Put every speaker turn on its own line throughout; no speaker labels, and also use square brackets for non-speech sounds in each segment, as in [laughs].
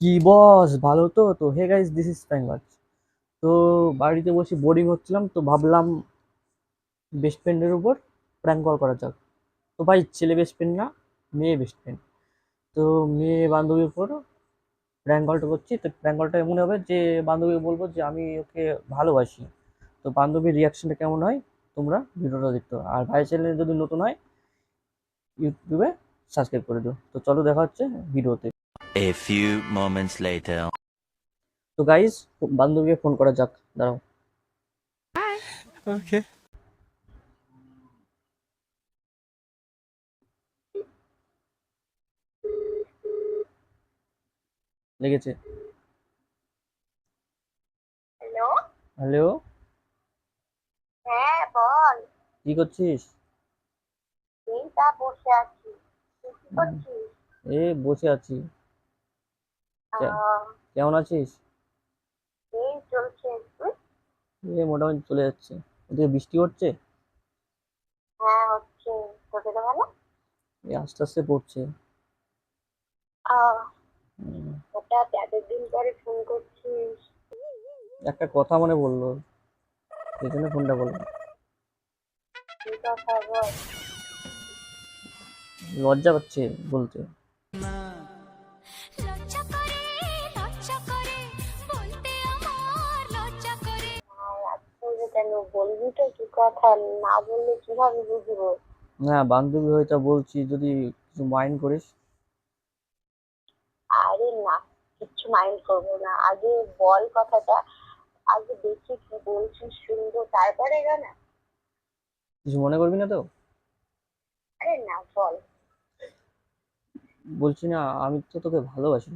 কি বস ভালো তো? তো হে গাইস দিস ইজ প্যাঙ্গাজ তো বাড়িতে বসে বোরিং হচ্ছিলাম, তো ভাবলাম বেস্ট ফ্রেন্ডের উপর প্র্যাঙ্ক কল করা যাক। তো ভাই, ছেলে বেস্ট ফ্রেন্ড না, মেয়ে বেস্ট ফ্রেন্ড তো মেয়ে বান্ধবীর উপর প্র্যাঙ্ক কলটা করছি। তো প্র্যাঙ্ক কলটা এমন হবে যে বান্ধবীকে বলব যে, আমি ওকে ভালোবাসি। তো বান্ধবীর রিয়াকশনটা কেমন হয়? তোমরা ভিডিওটা দেখতে। আর ভাই চ্যানেল যদি নতুন হয়, ইউটিউবে সাবস্ক্রাইব করে দিও। তো চলো দেখা হচ্ছে ভিডিওতে
A few moments later.
তো গাইস বান্ধবীকে ফোন করা যাক দাঁড়াও।
Okay.
লেগেছে।
হ্যালো
হ্যালো
হ্যাঁ বল।
কি করছিস?
এই তা বসে আছি। তুই কি করছিস?
এ বসে আছি। কেমন আছিস?
এই চলছে?
মোটামুটি চলে যাচ্ছে। ওদিকে বৃষ্টি হচ্ছে?
হ্যাঁ হচ্ছে। তোদের
এই আস্তে আস্তে পড়ছে।
হঠাৎ এতদিন পরে ফোন করছিস।
একটা কথা মনে পড়ল। সেই জন্য ফোনটা করলাম। লজ্জা পাচ্ছে বলতে।
বলবি কি কথা না বললে কীভাবে বুঝব?
না বান্ধবী হয়তো বলছি যদি কিছু মাইন্ড করিস।
আরে না কিচ্ছু মাইন্ড করব না। আগে বল কথাটা আগে দেখি কি বলছিস শুনব তারপরে না
কিছু মনে করবি না তো?
আরে না বল।
বলছি না আমি তো তোকে ভালোবাসি।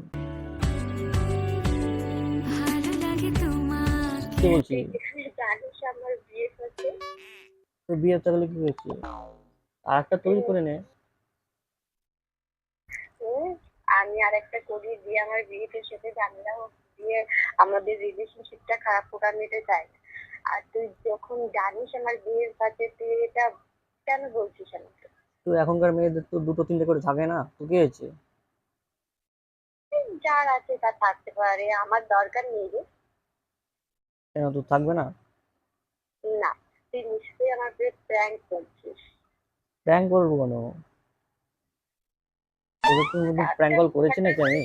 কি বলছি তোর বিয়ে তাহলে কি হয়েছে? আর একটা তৈরি করে নে।
আমি আর একটা করি দিয়ে আমার বিয়েতে সাথে ঝামেলা হোক দিয়ে আমাদের রিলেশনশিপটা খারাপ হোক আমি এটা চাই। আর তুই যখন জানিস আমার বিয়ের কাছে তুই এটা কেন বলছিস আমাকে?
তো এখনকার মেয়েদের তো দুটো তিনটে করে থাকে না তো কি হয়েছে?
যার আছে তা থাকতে পারে আমার দরকার নেই রে।
কেন তো থাকবে না?
না। তুই নিশ্চয়ই আমার প্র্যাঙ্ক করছিস।
প্র্যাঙ্ক করব কেন? প্র্যাঙ্ক কল করেছি নাকি আমি?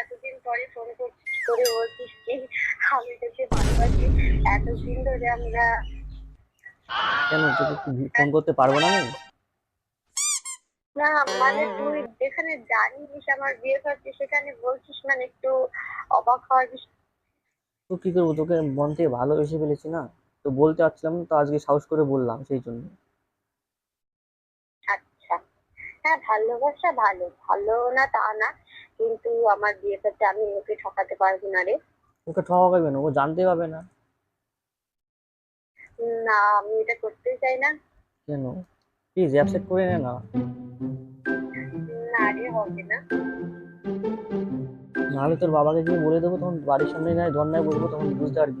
এতদিন পরে ফোন করছিস করে বলছিস কি আমি তোকে ভালোবাসি। এতদিন ধরে আমরা
কেন তোকে ফোন করতে পারব না আমি?
না মানে তুই যেখানে জানিস আমার বিয়ে করছে সেখানে বলছিস মানে একটু অবাক হওয়ার
তো কি করব? তোকে মন থেকে ভালোবেসে ফেলেছি না? তো বলতে পারছিলাম তো আজকে সাহস করে বললাম সেই জন্য।
আচ্ছা। হ্যাঁ ভালোবাসা ভালো। ভালো না তা না কিন্তু আমার বিয়ে করতে আমি ওকে ঠকাতে পারব না রে।
ওকে ঠকাবে না ও জানতে পারবে না।
না আমি এটা করতেই চাই না।
কেন? প্লিজ অ্যাপসেট করে নে না।
না রে হবে না।
নাহলে তোর বাবাকে গিয়ে বলে দেবো তখন বাড়ির সামনে যায় ধর্নায় বলব তখন বুঝতে পারবি।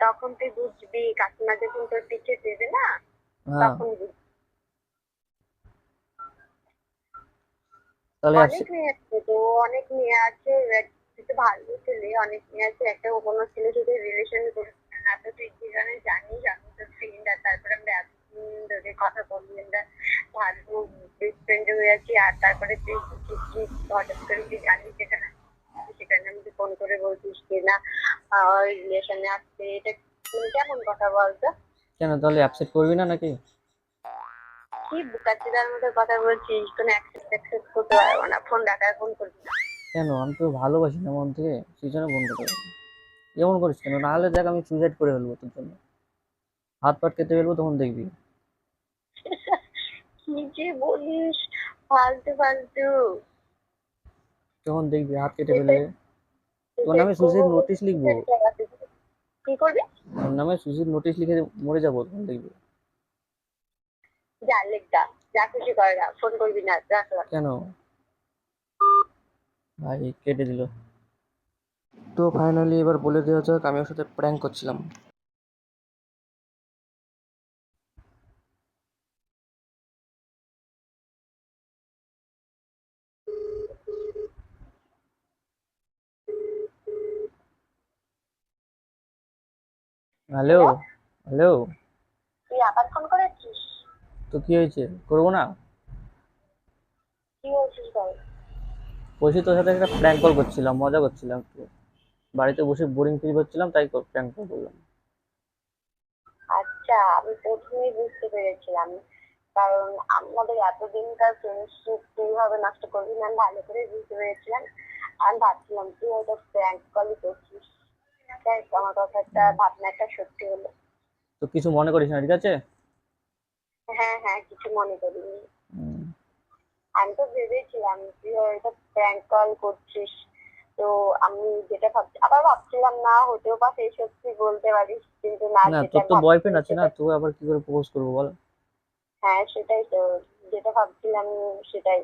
তখন তুই বুঝবি কাকিমা যখন তোর পিছে দেবে না
হ্যাঁ।
তখন বুঝবি। অনেক মেয়ে আছে তো অনেক মেয়ে আছে ভালো ছেলে অনেক মেয়ে আছে একটা কোনো সাথে রিলেশন করছে না তো তুই যেখানে জানিস আমি তো ফ্রেন্ড আর তারপরে আমরা এতদিন ধরে কথা বলি আমরা ভালো বেস্ট ফ্রেন্ড হয়ে আছি আর তারপরে তুই হঠাৎ করে তুই জানিস যেখানে সেখানে আমাকে ফোন করে বলছিস কি না রিলেশনে আসছে এটা তুমি কেমন কথা বলতো
কেন তাহলে অ্যাপসেট করবি না নাকি?
কি বুকাচিদার মধ্যে কথা বলছিস? কোনো অ্যাক্সেপ্ট অ্যাক্সেপ্ট করতে পারব না ফোন দেখার ফোন করবি না।
কেন আমি তো ভালোবাসি না মন থেকে সেই জন্য বন্ধ করে। এমন করিস কেন? নাহলে দেখ আমি সুইসাইড করে ফেলব তোর জন্য। হাত পাট কেটে ফেলব তখন দেখবি। [laughs]
কি যে বলিস ফালতু ফালতু।
যখন দেখবি হাত কেটে ফেলে তোর নামে সুজির নোটিশ লিখব?
কি করবি?
তোর নামে সুজির নোটিশ লিখে মরে যাব তখন দেখবি।
যা লিখটা যা। খুশি করে না ফোন করবি না রাখ।
কেন? ভাই কেটে দিল। তো ফাইনালি এবার বলে দেওয়া যাক আমি ওর সাথে প্র্যাঙ্ক করছিলাম। Hello hello?
তুই আবার ফোন করেছিস?
তো কি হয়েছে? করব না?
কি হয়েছিস বল?
বসে তোর সাথে একটা প্র্যাঙ্ক কল করছিলাম মজা করছিলাম একটু। বাড়িতে বসে বোরিং ফিল করছিলাম তাই প্র্যাঙ্ক কল করলাম।
আচ্ছা আমি প্রথমেই বুঝতে পেরেছিলাম। কারণ আমাদের এতদিনকার ফ্রেন্ডশিপ কীভাবে নষ্ট করবি না আমি ভালো করে বুঝতে পেরেছিলাম। আমি ভাবছিলাম তুই হয়তো প্র্যাঙ্ক কলই করছিস। আমার কথাটা ভাবনাটা সত্যি হলো।
তো কিছু মনে করিস না ঠিক আছে?
হ্যাঁ হ্যাঁ কিছু মনে করিনি। আমি তো ভেবেছিলাম তুই হয়তো প্র্যাঙ্ক কল করছিস। তো আমি যেটা ভাবছি আবার ভাবছিলাম না হতেও পারে সত্যি বলতে পারিস কিন্তু না
না তোর তো বয়ফ্রেন্ড আছে না তুই আবার কি করে প্রপোজ করব বল?
হ্যাঁ সেটাই তো যেটা ভাবছিলাম সেটাই।